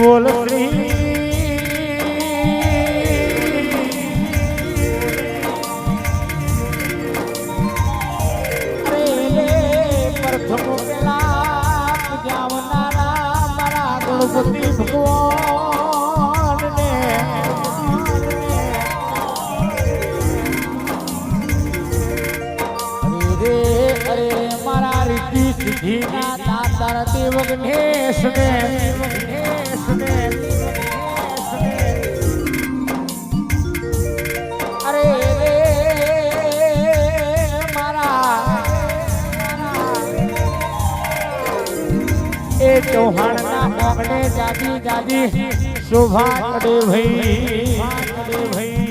બોલ ભગવાનને. રે અરે મારા રીતિ સિદ્ધિના દાતાર દેવ ગણેશને અરે ના મોગને જાદી જાદી શોભા કડે ભાઈ ભાઈ.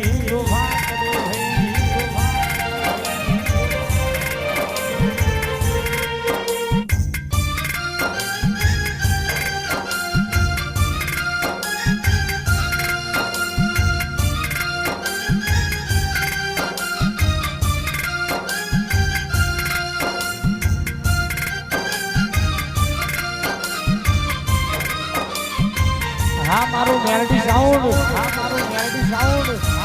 મેલડી સાઉન્ડ હા મારું મેલડી સાઉન્ડ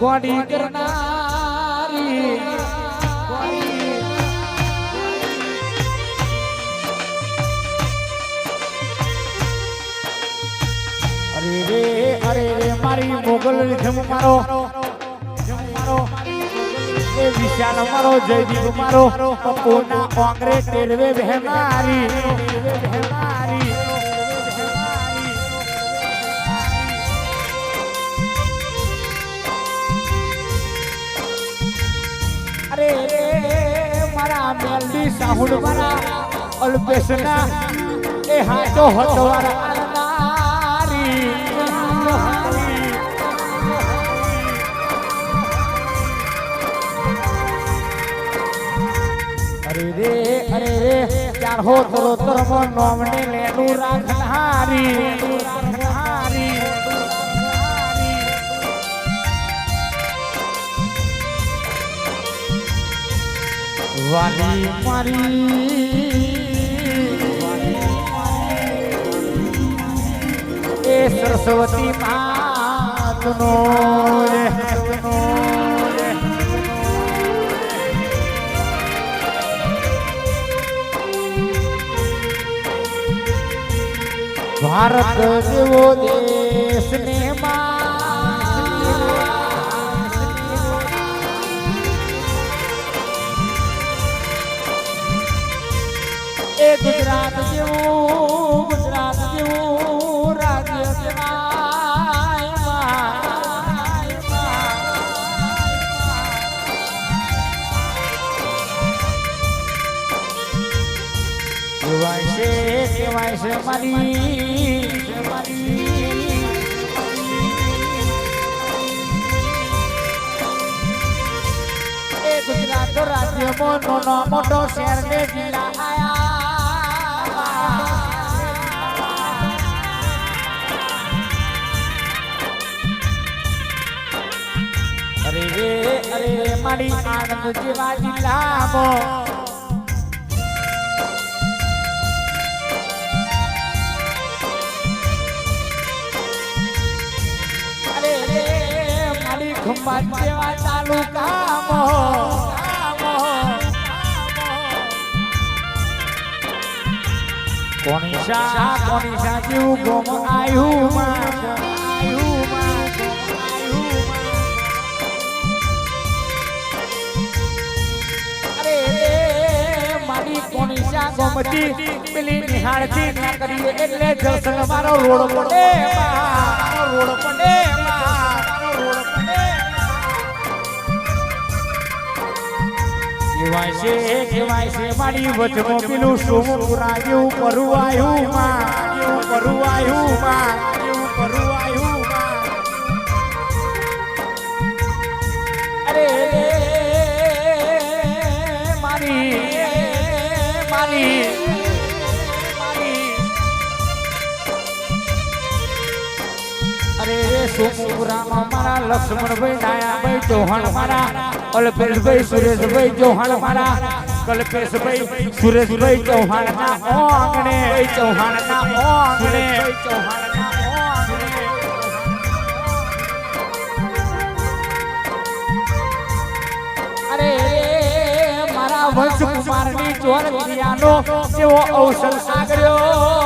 ગોડી કરનારી અરે રે અરે રે, મારી મોગલ જમ મારો. મારો. એ વિશાલ મારો, જયદીપ મારો. પપ્પુના કોંગ્રે ટેરવે અરે મારા મેલડી સાહુડ મારા અલ્પેશના. એ હાથો હતો નારી હો તરો તરમ નોમને લેનું રાખનારી વાલી મારી. એ સરસ્વતી માતનો રે ભારત જેવો દેશ ને એ ગુજરાત જેવું ગુજરાત જેવું રાજ્ય કહેવાય છે કહેવાય છે મારી રાજ્યમાં નાનો મોટો શહેર ને જિલ્લા આયા અરે મારી આનંદ જેવા જિલ્લામાં જેવા કોનિશા કોનિશા જેવું ગોમ આયુ માં? આયુ માં, આયુ અરે રે ગોમતી? પેલી નિહાળતી ના કરીએ એટલે જળસંગ મારો રોડ પડે રોડ પડે કહેવાય છે કહેવાય છે. મારી વચમાં પેલું શું અરે મારી મારી સોમપુરામ મારા લક્ષ્મણભાઈ ડાયાભાઈ ચૌહાણ મારા અવસર સાગર્યો.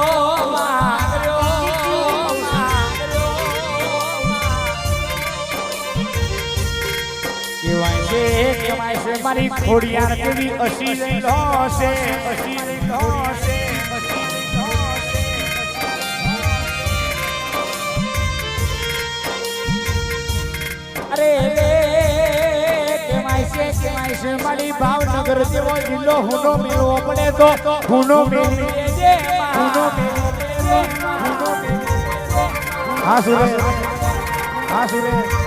છે મારી ખોડિયાર કેવી અસી લીલો છે અસી લીલો છે અરે છે? મારી ભાવનગર જેવો જિલ્લો હુનો મેળવો પડે તો, હુનો મેળવી હા, સુરેશ. હા સુરેશ. હા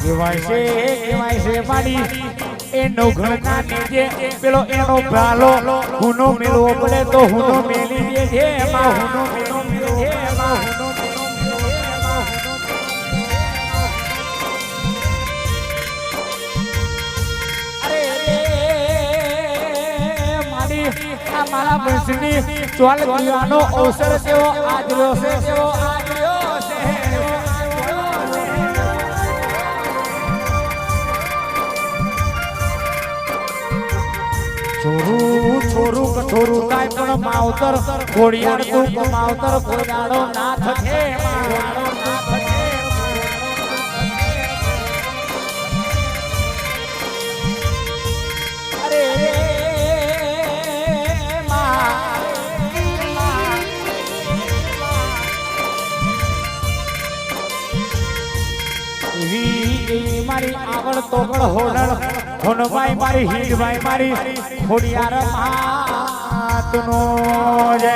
કહેવાય છે છે મારી એ નવઘણના નીચે પેલો એનો ભાલો, હુનો મેળવો પડે તો હુનો મેલી મારી વંશની ચોલ અવસર તેવો આજરો છે તેવો છે. છોરું છોરું કઠોરું કાય પણ માવતર ઘોડિયાળ તું માવતર ઘોડાડો ના ના થકે મારી આગળ તોગળ હોડળ હોનભાઈ મારી હીરભાઈ મારી ખોડિયાર માતનો જય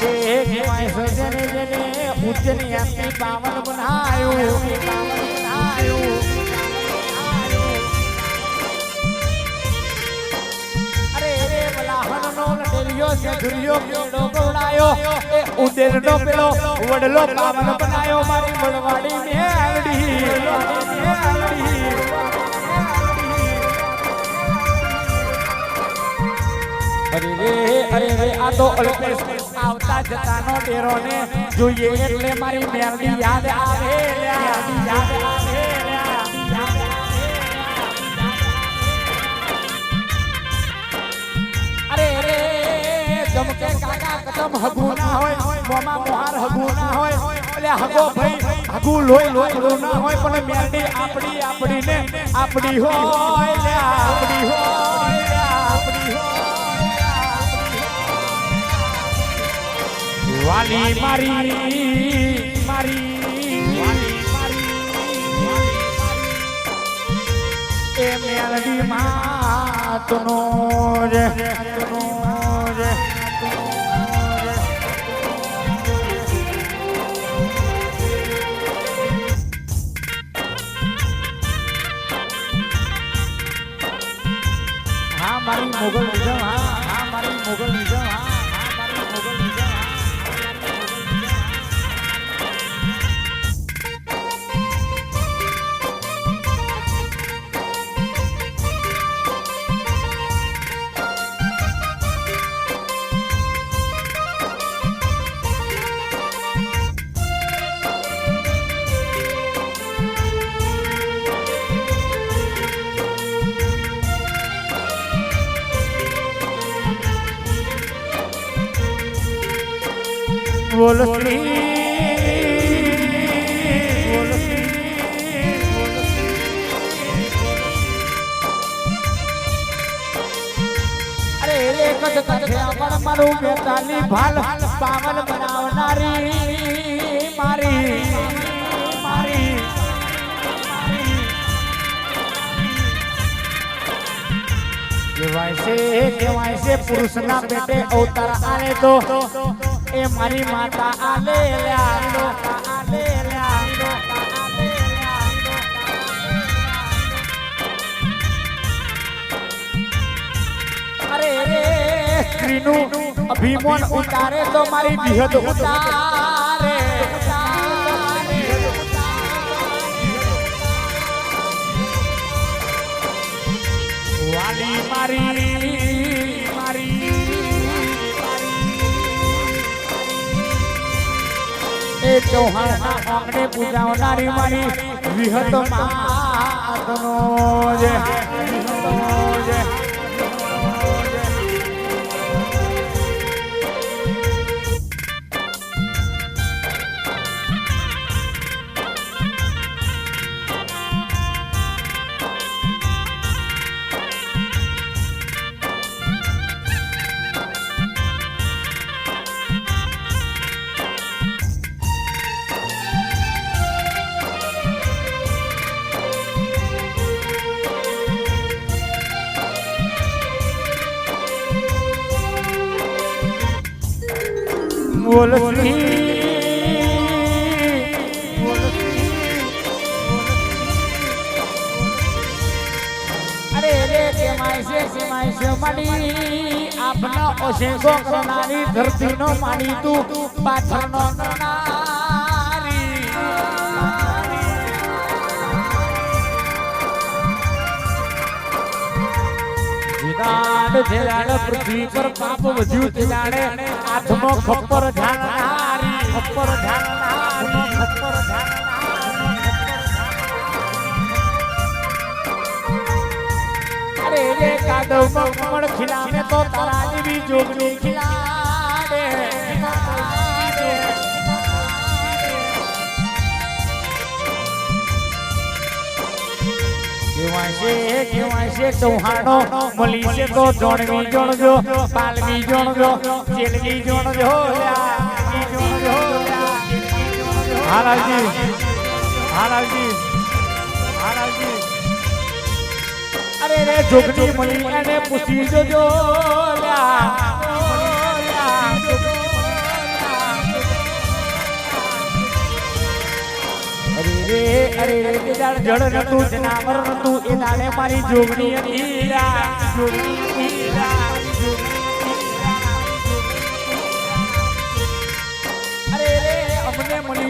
છે જેને જેને ઉજ્જની પાવન બનાયું પાવન બનાયું અરે રે બલાહનનો લડેલિયો છે ધુરિયો કેડો ગવડાયો એ ઉદેરનો પેલો વડલો પાવન બનાયો મારી વડવાડી મેલડી અરે રે અરે રે, આ તો અલ્પેશ આવતા જતાનો ડેરો ને જોઈએ એટલે મારી મેરડી યાદ આવે લ્યા, યાદ આવે લ્યા, યાદ આવે. અરે રે જમકે કાકા કદમ હગુ ના હોય મોમા મોહાર હગુ ના હોય. એટલે હગો ભાઈ હગુ લોહી લોહી ના હોય પણ મેરડી આપડી આપડી ને આપડી હોય લ્યા, આપડી હોય. વાલી મારી મારી એ મેલડી માતનો નો જે હા મારી મોગલ નિઝમ હા હા મારી મોગલ નિઝમ ભાલ પાવન બનાવનારી મારી મારી કહેવાય છે, કહેવાય પેટે અવતાર આલે તો, એ મારી માતા આલે લ્યા આલે. સ્ત્રીનું અભિમાન ઉતારે તો મારી વિહદ ઉતારે. વાલી મારી મારી એ ચૌહાણના આંગણે પૂજાવનારી મારી વિહત માતનો જે. આપનો ઓશેકો કરનારી ધરતીનો માની તું. પાથરનો કરનારી જીદાડ જેડાડ પૃથ્વી પર પાપ વધ્યું તેડાડે હાથમાં ખપ્પર ઝાલનારી ખપ્પર ખપ્પર ઝાલનારી અરે રે કાદવમાં કમળ તો તારા જેવી જોગની ખીલાડે કેવાય છે ચૌહાણો છે તો જોણવી જોણજો પાલવી જોણજો ચેલવી જોણજો અરે રે, જોગની મળી એને પૂછી જોજો લ્યા. અરે અરે રે જળ નતું જનાવર નતું એ અરે રે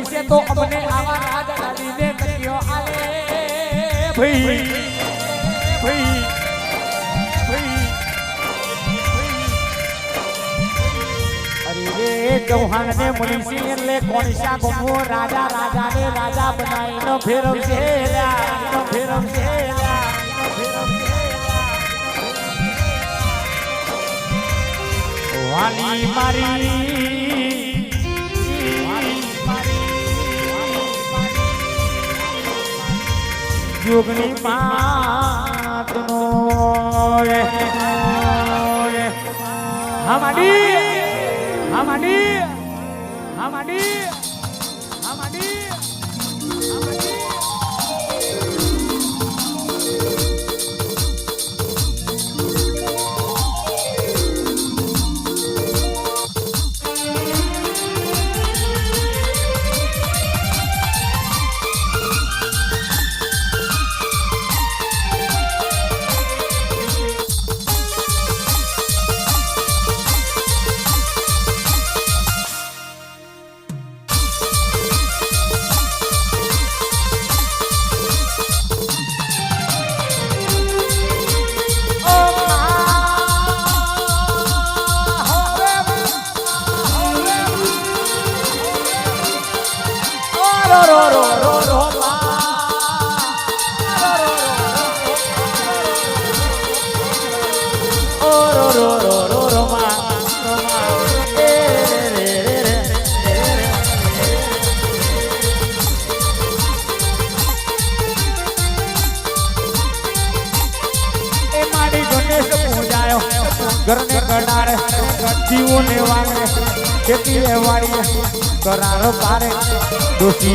છે તો અમને આવા રાજ રાજીને કન્યો આલે, ભઈ. રે ચૌહાણ ને છે એટલે કોણસા ગમો રાજા રાજા ને રાજા બનાવીને નો ફેરવશે નો ફેરવશે વાલી મારી જોગણી માતનો રે રે.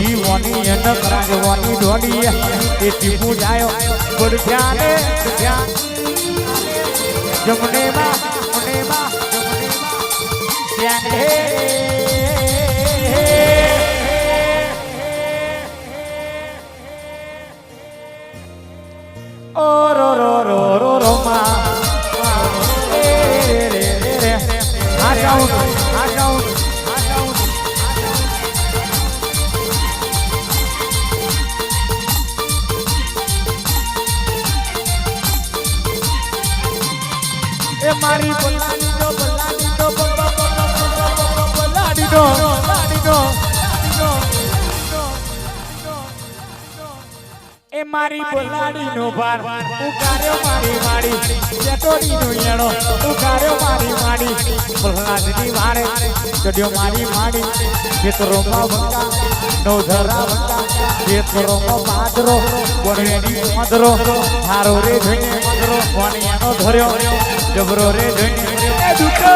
ડોસી વોની એન કરાજ વોની ઢોડીએ એ ટીપુ જાયો ગુડ ધ્યાને, ધ્યાન. જમણે માં જમણે માં જમણે માં ધ્યાન હે. ઓ, રો રો મારી બોલાડી નો ભાર. ઉકાર્યો મારી માડી. ચટોડી નો યણો ઉકાર્યો મારી માડી. પ્રહલાદની વારે. ચડ્યો મારી માડી. ખેતરોમાં વંકા નો ધરા વંકા ખેતરોમાં પાદરો વણવેડી મદરો થારો રે ધણી મદરો વણિયાનો ધર્યો. જબરો રે ધણી એ દુકો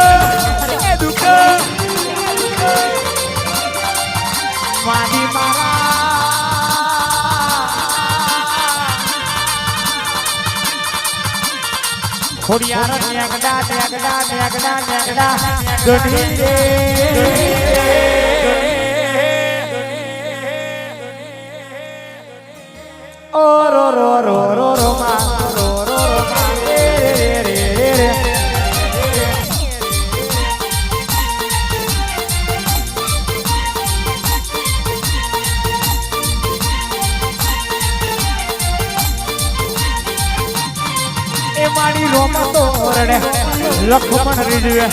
એ દુકો માડી મારા ખોડિયાર નેગડા નેગડા નેગડા નેગડા ગઢી રે ઓ રો રો રો રો રો રોમતો રડે લખમણ રીજવે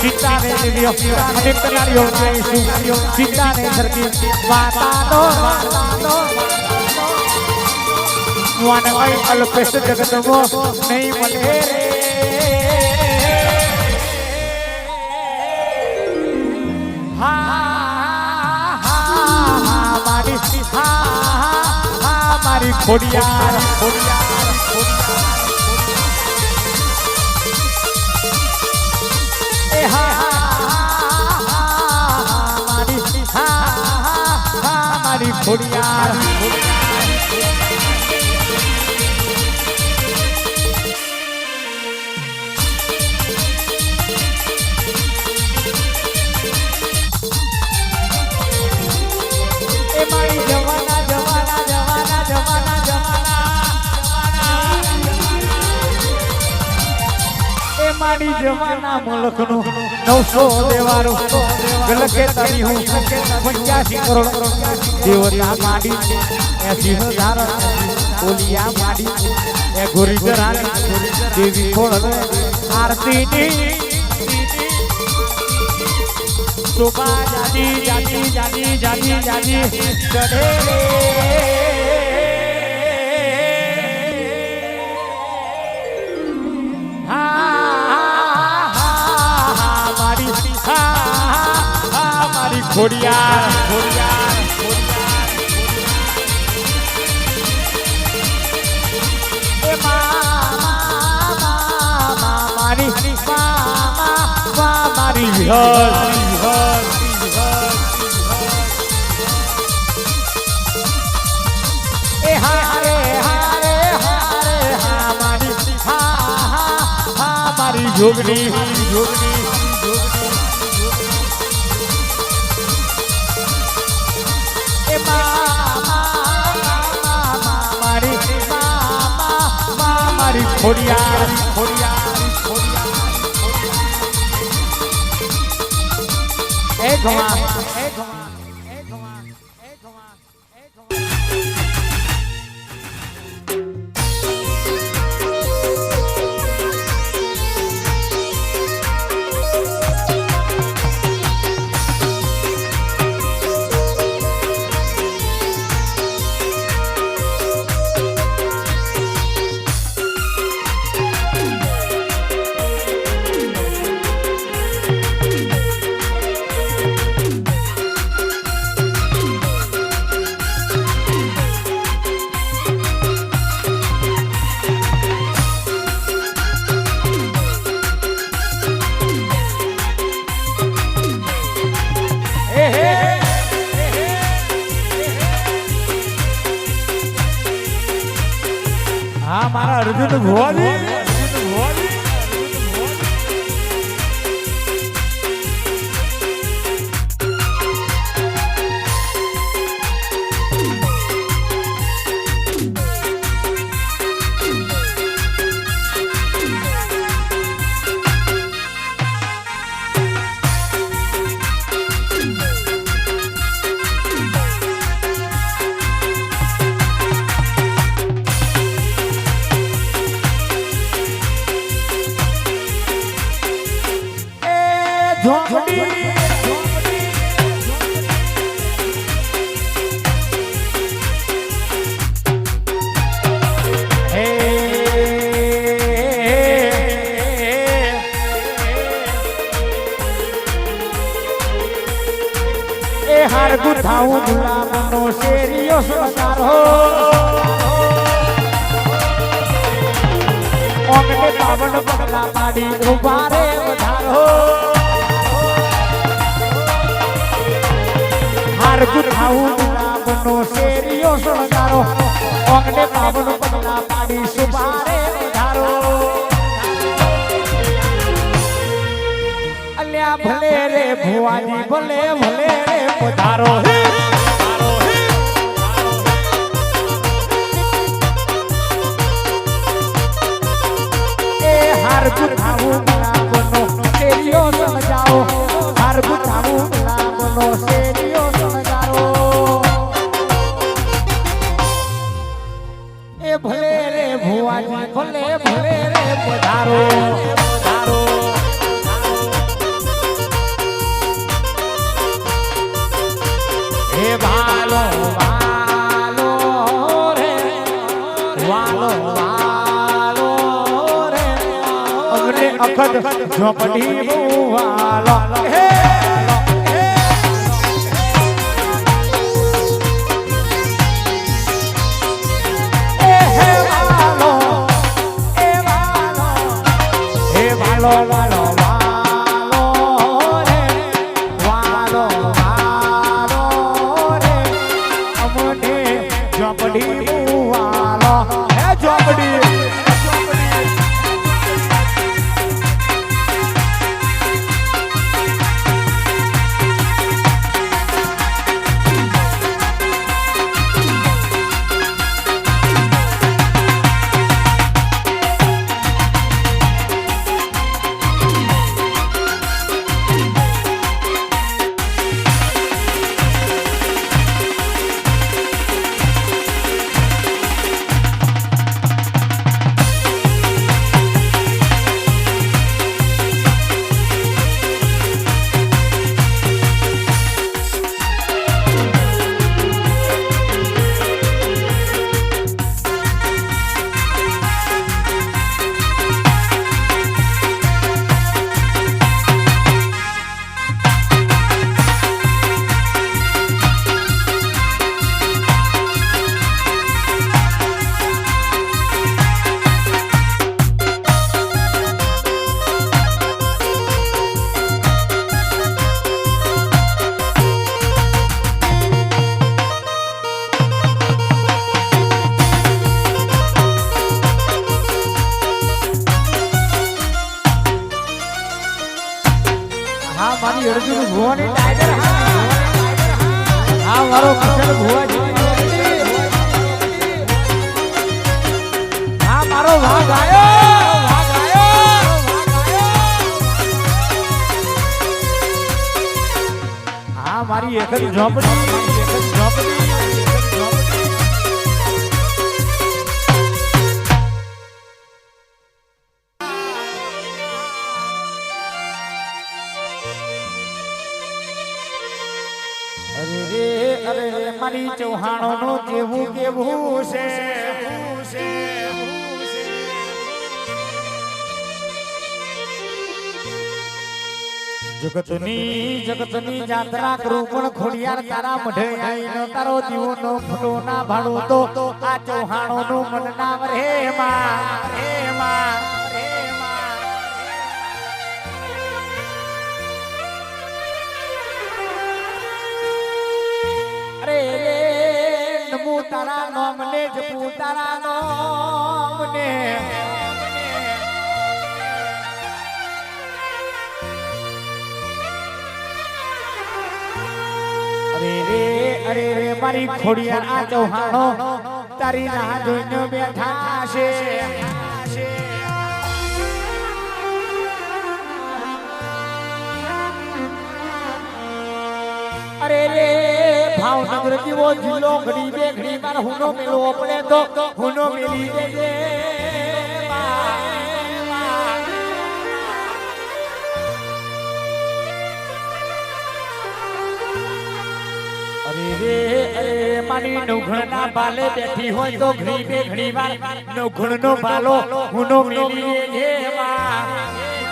સીતાને રીજ્યો અને કનારીઓ જઈશું સીતાને સરકી માતાનો માતાનો વાનવાઈ અલ્પેશ જગતમો નહીં મળે રે હા હા હા મારી હા હા હા મારી ખોડિયાર ખોડિયાર મારી ખોડિયાર મારી જવાના મુલકનું નવસો દેવારો ગલકે તારી હું પંચ્યાસી કરોડ દેવતા માડી એસી હજાર ઓલિયા માડી એ ગોરી ધરાની દેવી ખોળ આરતીની શોભા જાજી જાજી જાજી જાજી જાજી ચઢે હા, મારી ખોડિયાર ખોડિયાર ખોડિયાર એ ખોડિયાર ખોડિયાર એ ગવા એ ગવા મારા અર્જુન ભુવાજી. હાર ગુથાવું ગુલાબનો શેરીયો શણગાર. હો ઓમને પાવન પગલા પાડી ઊભા રે વધારો. હાર ગુથાવું ગુલાબનો શેરીયો હો ઓમને પાવન પગલા પાડી અલ્યા ભલે રે ભુવાજી ભલે ભલે રે પધારો એ હાર ગુથાવું ગુલાબનો શેરીયો સમજાવો હાર ગુથાવું ઝોપડી વાલો. હે ઝોપડી મારી એક જ ઝોપડી એક જ ઝોપડી. અરે રે, અરે મારી ચૌહાણો નું કેવું કેવું છે? જગતની જગતની જાત્રા કરું પણ ખોડિયાર તારા મઢે આઈનો તારો દીવો નો ફૂટો ના ભાડું તો આ ચૌહાણો નું મન નામ રે માં રે માં રે માં. અરે રે નમો તારા નામ ને જપુ તારા નામ ને અરે રે, મારી ખોડિયાર આ ચૌહાણો તારી રાહ જોઈને બેઠા છે. અરે રે ભાવનગર જીવો જિલ્લો ઘડી બે ઘડી માર હુનો મેલો પડે તો હુનો મેલી દેજે. રે મારી નવઘણના બાલે બેઠી હોય તો ઘણી બે ઘણી વાર નવઘણનો બાલો